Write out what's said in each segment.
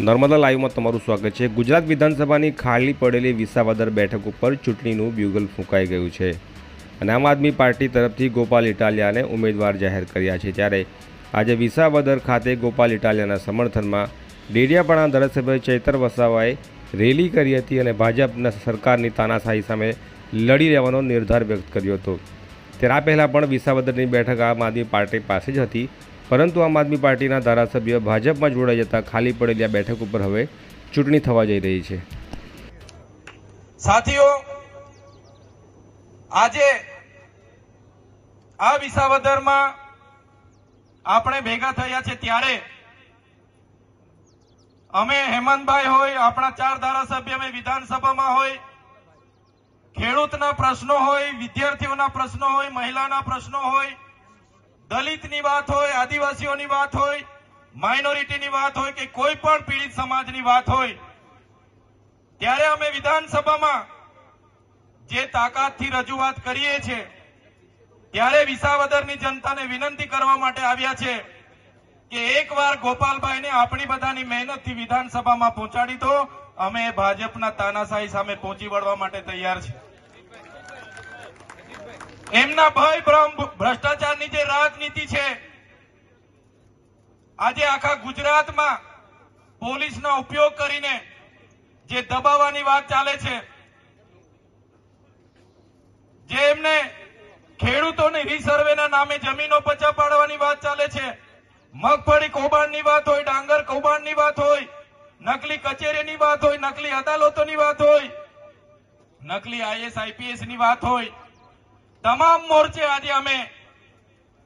નર્મદા લાઈવમાં તમારું સ્વાગત છે. ગુજરાત વિધાનસભાની ખાલી પડેલી વિસાવદર બેઠક ઉપર ચૂંટણીનું બ્યુગલ ફૂંકાઈ ગયું છે. અને આમ આદમી પાર્ટી તરફથી ગોપાલ ઇટાલિયાને ઉમેદવાર જાહેર કર્યા છે. ત્યારે આજે વિસાવદર ખાતે ગોપાલ ઇટાલિયાના સમર્થનમાં ડેડિયાપાડા ધારાસભ્ય ચૈતર વસાવાએ રેલી કરી હતી અને ભાજપના સરકારની તાનાશાહી સામે લડી રહેવાનો નિર્ધાર વ્યક્ત કર્યો હતો. ત્યારે પહેલાં પણ વિસાવદરની બેઠક આમ આદમી પાર્ટી પાસે જ હતી. પરંતુ આમ આદમી પાર્ટીના ધારાસભ્ય ભાજપમાં જોડાઈ જતા ખાલી પડેલી આ બેઠક ઉપર હવે ચૂંટણી થવા જઈ રહી છે. સાથીઓ, આજે આ વિસાવદરમાં આપણે ભેગા થયા છે ત્યારે અમે હેમંતભાઈ હોય, આપણા ચાર ધારાસભ્ય અમે વિધાનસભામાં હોય ખેડૂતના પ્રશ્નો હોય, વિદ્યાર્થીઓના પ્રશ્નો હોય, મહિલાના પ્રશ્નો હોય, દલિતની વાત હોય, આદિવાસીઓની વાત હોય, માઇનોરિટીની વાત હોય કે કોઈ પણ પીડિત સમાજની વાત હોય, ત્યારે અમે વિધાનસભામાં જે તાકાતથી રજૂઆત કરીએ છીએ, ત્યારે વિસાવદરની જનતાને વિનંતી કરવા માટે આવ્યા છે કે એકવાર ગોપાલભાઈને આપણી બધાની મહેનતથી વિધાનસભામાં પહોંચાડી દો, અમે ભાજપના તાનાશાહી સામે પહોંચી વળવા માટે તૈયાર છે એમના ભય ભ્રમ, ભ્રષ્ટાચારની જે રાજનીતિ છે, આજે આખા ગુજરાતમાં પોલીસનો ઉપયોગ કરીને જે દબાવવાની વાત ચાલે છે, જે એમને ખેડૂતોને રીસર્વેના નામે જમીનો પચા પાડવાની વાત ચાલે છે, મગફળી કૌભાંડની વાત હોય, ડાંગર કૌભાંડની વાત હોય, નકલી કચેરીની વાત હોય, નકલી અદાલતોની વાત હોય, નકલી આઈએસ આઈપીએસની વાત હોય તમામ મોરચે આજે અમે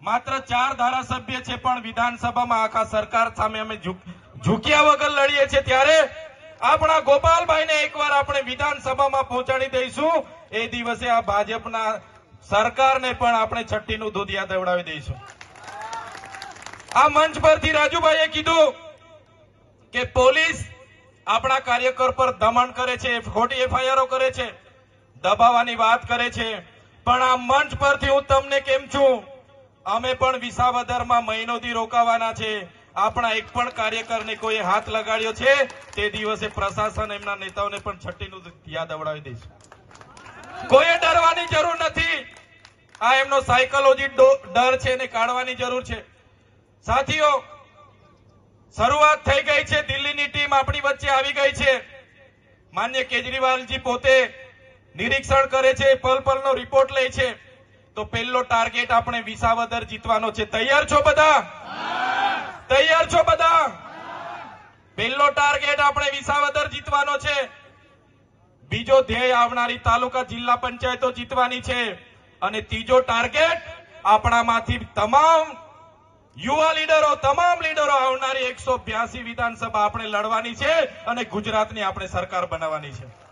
માત્ર ચાર ધારાસભ્ય છે, પણ વિધાનસભામાં આખા સરકાર સામે અમે ઝૂક- ઝૂક્યા વગર લડીએ છીએ. ત્યારે આપણા ગોપાલભાઈને એકવાર આપણે વિધાનસભામાં પહોંચાડી દઈશું. એ દિવસે આ ભાજપના સરકારને પણ આપણે છઠ્ઠીનું દૂધિયા દેવડાવી દઈશું. આ મંચ પરથી રાજુભાઈએ કીધું કે પોલીસ આપણા કાર્યકર પર દમન કરે છે, ખોટી એફઆઈઆરો કરે છે, દબાવવાની વાત કરે છે. પણ આ મંચ પરથી હું તમને કેમ છું? અમે પણ વિસાવદરમાં મહિનોથી રોકાવાના છે. આપણા એક પણ કાર્યકરને કોઈ હાથ લગાડ્યો છે, તે દિવસે પ્રશાસન એમના નેતાઓને પણ છઠ્ઠીનું યાદ અવડાવી દઈશ. કોઈએ ડરવાની જરૂર નથી. આ એમનો સાયકોલોજી ડર છે એને કાઢવાની જરૂર છે. સાથીઓ, શરૂઆત થઈ ગઈ છે, દિલ્હીની ટીમ આપણી વચ્ચે આવી ગઈ છે. માન્ય કેજરીવાલજી પોતે નિરીક્ષણ કરે છે, પલ પલનો રિપોર્ટ લે છે. તો પહેલો ટાર્ગેટ આપણે વિસાવદર જીતવાનો છે. તૈયાર છો બધા? તૈયાર છો બધા? પહેલો ટાર્ગેટ આપણે વિસાવદર જીતવાનો છે. બીજો ધ્યેય આવનારી તાલુકા જિલ્લા પંચાયતો જીતવાની છે. અને ત્રીજો ટાર્ગેટ આપણામાંથી તમામ યુવા લીડરો, તમામ લીડરો આવનારી એકસો બ્યાસી વિધાનસભા આપણે લડવાની છે અને ગુજરાતની આપણે સરકાર બનાવવાની છે.